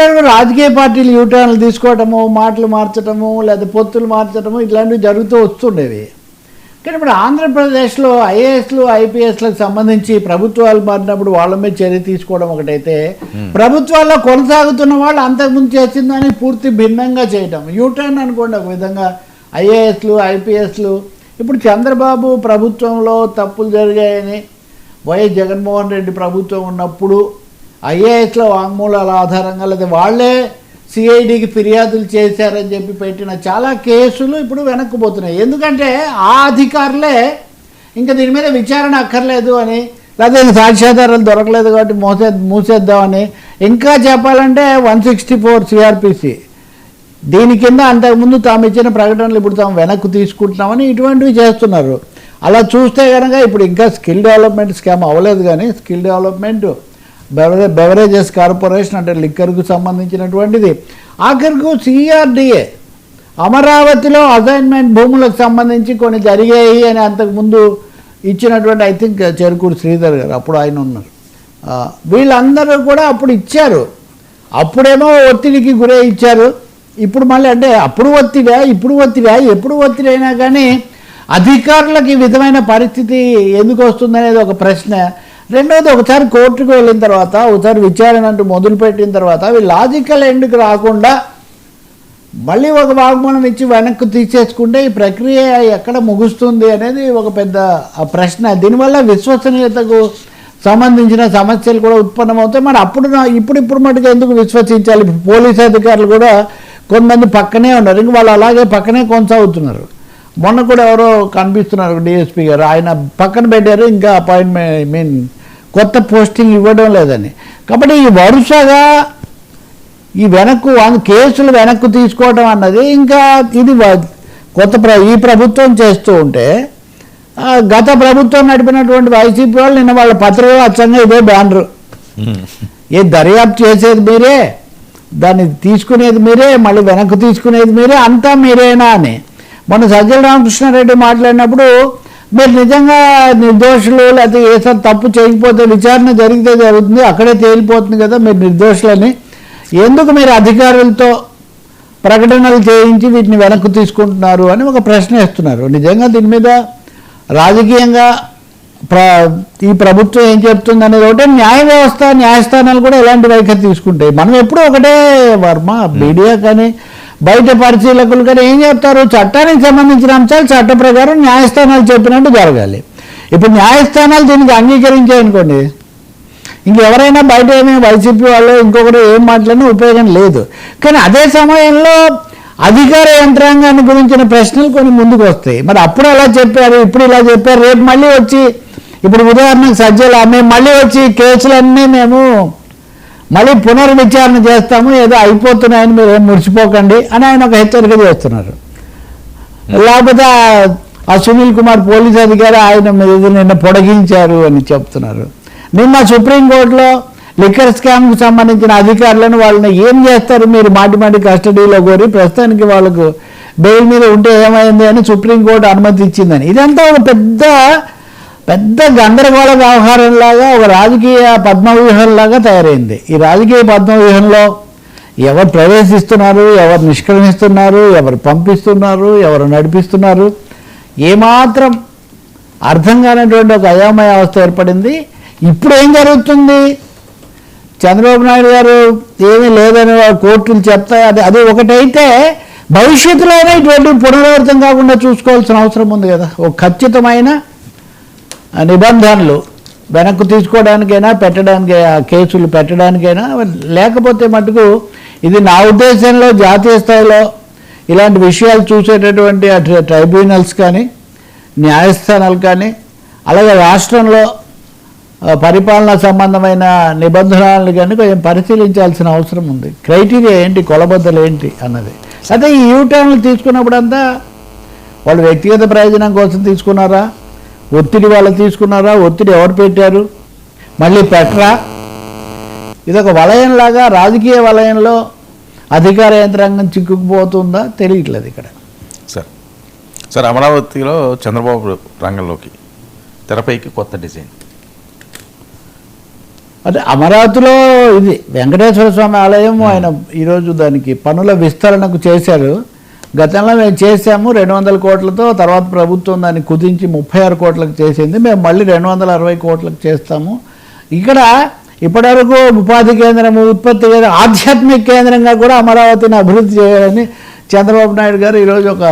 ఎప్పుడైనా రాజకీయ పార్టీలు యూటర్న్లు తీసుకోవటము మాటలు మార్చటము లేదా పొత్తులు మార్చటము ఇట్లాంటివి జరుగుతూ వస్తుండేవి. కానీ ఇప్పుడు ఆంధ్రప్రదేశ్లో ఐఏఎస్లు ఐపీఎస్లకు సంబంధించి ప్రభుత్వాలు మారినప్పుడు వాళ్ళ మీద చర్య తీసుకోవడం ఒకటైతే ప్రభుత్వాల్లో కొనసాగుతున్న వాళ్ళు అంతకుముందు చేసిందని పూర్తి భిన్నంగా చేయటం. యూటర్న్ అనుకోండి ఒక విధంగా ఐఏఎస్లు ఐపీఎస్లు. ఇప్పుడు చంద్రబాబు ప్రభుత్వంలో తప్పులు జరిగాయని వైఎస్ జగన్మోహన్ రెడ్డి ప్రభుత్వం ఉన్నప్పుడు ఐఏఎస్ల వాంగ్మూలాల ఆధారంగా లేదా వాళ్ళే సిఐడికి ఫిర్యాదులు చేశారని చెప్పి పెట్టిన చాలా కేసులు ఇప్పుడు వెనక్కిపోతున్నాయి. ఎందుకంటే ఆ అధికారులే ఇంకా దీని మీద విచారణ అక్కర్లేదు అని లేదా సాక్ష్యాధారాలు దొరకలేదు కాబట్టి మోసే మూసేద్దామని ఇంకా చెప్పాలంటే వన్ సిక్స్టీ ఫోర్ సిఆర్పిసి. దీని కింద అంతకుముందు తాము ఇచ్చిన ప్రకటనలు ఇప్పుడు తాము వెనక్కి తీసుకుంటున్నామని ఇటువంటివి చేస్తున్నారు. అలా చూస్తే కనుక ఇప్పుడు ఇంకా స్కిల్ డెవలప్మెంట్ స్కామ్ అవ్వలేదు కానీ స్కిల్ డెవలప్మెంట్ బెవరేజెస్ కార్పొరేషన్ అంటే లిక్కర్కు సంబంధించినటువంటిది. ఆఖరికు సిఆర్డిఏ. అమరావతిలో అసైన్మెంట్ భూములకు సంబంధించి కొన్ని జరిగాయి అని అంతకుముందు ఇచ్చినటువంటి ఐ థింక్ చెరుకూరు శ్రీధర్ గారు అప్పుడు ఆయన ఉన్నారు. వీళ్ళందరూ కూడా అప్పుడు ఇచ్చారు. అప్పుడేమో ఒత్తిడికి గురై ఇచ్చారు. ఇప్పుడు మళ్ళీ అంటే అప్పుడు ఒత్తిడా ఇప్పుడు ఒత్తిడా ఎప్పుడు ఒత్తిడి అయినా కానీ అధికారులకు ఈ విధమైన పరిస్థితి ఎందుకు వస్తుందనేది ఒక ప్రశ్న. రెండవది ఒకసారి కోర్టుకు వెళ్ళిన తర్వాత ఒకసారి విచారణ అంటూ మొదలుపెట్టిన తర్వాత అవి లాజికల్ ఎండ్కి రాకుండా మళ్ళీ ఒక వాగ్మూలం ఇచ్చి వెనక్కి తీసేసుకుంటే ఈ ప్రక్రియ ఎక్కడ ముగుస్తుంది అనేది ఒక పెద్ద ప్రశ్న. దీనివల్ల విశ్వసనీయతకు సంబంధించిన సమస్యలు కూడా ఉత్పన్నమవుతాయి. మరి అప్పుడు ఇప్పుడు ఇప్పుడు మటుకు ఎందుకు విశ్వసించాలి? పోలీస్ అధికారులు కూడా కొంతమంది పక్కనే ఉన్నారు. ఇంక వాళ్ళు అలాగే పక్కనే కొనసాగుతున్నారు. మొన్న కూడా ఎవరో కనిపిస్తున్నారు డిఎస్పీ గారు. ఆయన పక్కన పెట్టారు ఇంకా అపాయింట్మెంట్ ఐ మీన్ కొత్త పోస్టింగ్ ఇవ్వడం లేదని. కాబట్టి ఈ వరుసగా ఈ వెనక్కు వన్- కేసులు వెనక్కు తీసుకోవడం అన్నది ఇంకా ఇది కొత్త ప్ర ఈ ప్రభుత్వం చేస్తూ ఉంటే గత ప్రభుత్వం నడిపినటువంటి వైసీపీ వాళ్ళు నిన్న వాళ్ళ పత్రికలో అచ్చంగా ఇదే బ్యానరు. ఏ దర్యాప్తు చేసేది మీరే దాన్ని తీసుకునేది మీరే మళ్ళీ వెనక్కి తీసుకునేది మీరే అంతా మీరేనా అని. మొన్న సజ్జల రామకృష్ణారెడ్డి మాట్లాడినప్పుడు మీరు నిజంగా నిర్దోషులు లేకపోతే ఏ తప్పు చేయకపోతే విచారణ జరిగితే జరుగుతుంది అక్కడే తేలిపోతుంది కదా మీరు నిర్దోషులని. ఎందుకు మీరు అధికారులతో ప్రకటనలు చేయించి వీటిని వెనక్కి తీసుకుంటున్నారు అని ఒక ప్రశ్న ఇస్తున్నారు నిజంగా దీని మీద రాజకీయంగా ప్ర ఈ ప్రభుత్వం ఏం చెప్తుంది అనేది ఒకటే న్యాయ వ్యవస్థ న్యాయస్థానాలు కూడా ఎలాంటి వైఖరి తీసుకుంటాయి. మనం ఎప్పుడూ ఒకటే వర్మ మీడియా కానీ బయట పరిశీలకులు కానీ ఏం చెప్తారు చట్టానికి సంబంధించిన అంశాలు చట్ట ప్రకారం న్యాయస్థానాలు చెప్పినట్టు జరగాలి. ఇప్పుడు న్యాయస్థానాలు దీనికి అంగీకరించాయనుకోండి ఇంకెవరైనా బయట ఏమి వైసీపీ వాళ్ళు ఇంకొకరు ఏం మాట్లాడినా ఉపయోగం లేదు. కానీ అదే సమయంలో అధికార యంత్రాంగాన్ని గురించిన ప్రశ్నలు కొన్ని ముందుకు వస్తాయి. మరి అప్పుడు అలా చెప్పారు ఇప్పుడు ఇలా చెప్పారు రేపు మళ్ళీ వచ్చి ఇప్పుడు ఉదాహరణకు సజ్జలు మేము మళ్ళీ వచ్చి కేసులన్నీ మేము మళ్ళీ పునర్విచారణ చేస్తాము ఏదో అయిపోతున్నాయని మీరు ఏం ముడిచిపోకండి అని ఆయన ఒక హెచ్చరిక చేస్తున్నారు. లేకపోతే ఆ- సునీల్ కుమార్ పోలీస్ అధికారి ఆయన మీద నిన్న పొడిగించారు అని చెప్తున్నారు. నిన్న సుప్రీంకోర్టులో లిక్కర్ స్కామ్కు సంబంధించిన అధికారులను వాళ్ళని ఏం చేస్తారు మీరు మాటి మాటి కస్టడీలో కోరి ప్రస్తుతానికి వాళ్ళకు బెయిల్ మీద ఉంటే ఏమైంది అని సుప్రీంకోర్టు అనుమతి ఇచ్చిందని. ఇదంతా ఒక పెద్ద పెద్ద గందరగోళ వ్యవహారంలాగా ఒక రాజకీయ పద్మవ్యూహంలాగా తయారైంది. ఈ రాజకీయ పద్మవ్యూహంలో ఎవరు ప్రవేశిస్తున్నారు ఎవరు నిష్క్రమిస్తున్నారు ఎవరు పంపిస్తున్నారు ఎవరు నడిపిస్తున్నారు ఏమాత్రం అర్థం కానటువంటి ఒక అయోమయ అవస్థ ఏర్పడింది. ఇప్పుడు ఏం జరుగుతుంది? చంద్రబాబు నాయుడు గారు ఏమీ లేదని వారు కోర్టులు చెప్తాయి. అది అది ఒకటైతే భవిష్యత్తులోనే ఇటువంటి పునరావృతం కాకుండా చూసుకోవాల్సిన అవసరం ఉంది కదా. ఒక ఖచ్చితమైన నిబంధనలు వెనక్కు తీసుకోవడానికైనా పెట్టడానికి ఆ కేసులు పెట్టడానికైనా లేకపోతే మటుకు ఇది నా ఉద్దేశంలో జాతీయ స్థాయిలో ఇలాంటి విషయాలు చూసేటటువంటి ట్రైబ్యునల్స్ కానీ న్యాయస్థానాలు కానీ అలాగే రాష్ట్రంలో పరిపాలన పరిపాలనా సంబంధమైన నిబంధనలు కానీ కొంచెం పరిశీలించాల్సిన అవసరం ఉంది. క్రైటీరియా ఏంటి? కొలబద్దలు ఏంటి? అన్నది. అదే ఈ యూటర్న్లు తీసుకున్నప్పుడంతా వాళ్ళు వ్యక్తిగత ప్రయోజనం కోసం తీసుకున్నారా? ఒత్తిడి వాళ్ళు తీసుకున్నారా? ఒత్తిడి ఎవరు పెట్టారు? మళ్ళీ పెట్టరా? ఇదొక వలయంలాగా రాజకీయ వలయంలో అధికార యంత్రాంగం చిక్కుకుపోతుందా? తెలియట్లేదు ఇక్కడ. సార్ సార్ అమరావతిలో చంద్రబాబు రంగంలోకి తెరపైకి కొత్త డిజైన్. అదే అమరావతిలో ఇది వెంకటేశ్వర స్వామి ఆలయం ఆయన ఈరోజు దానికి పనుల విస్తరణకు చేశారు. గతంలో మేము చేసాము రెండు వందల కోట్లతో తర్వాత ప్రభుత్వం దాన్ని కుదించి ముప్పై ఆరు కోట్లకు చేసింది. మేము మళ్ళీ రెండు వందల అరవై కోట్లకు చేస్తాము. ఇక్కడ ఇప్పటివరకు ఉపాధి కేంద్రము ఉత్పత్తి కేంద్రం ఆధ్యాత్మిక కేంద్రంగా కూడా అమరావతిని అభివృద్ధి చేయాలని చంద్రబాబు నాయుడు గారు ఈరోజు ఒక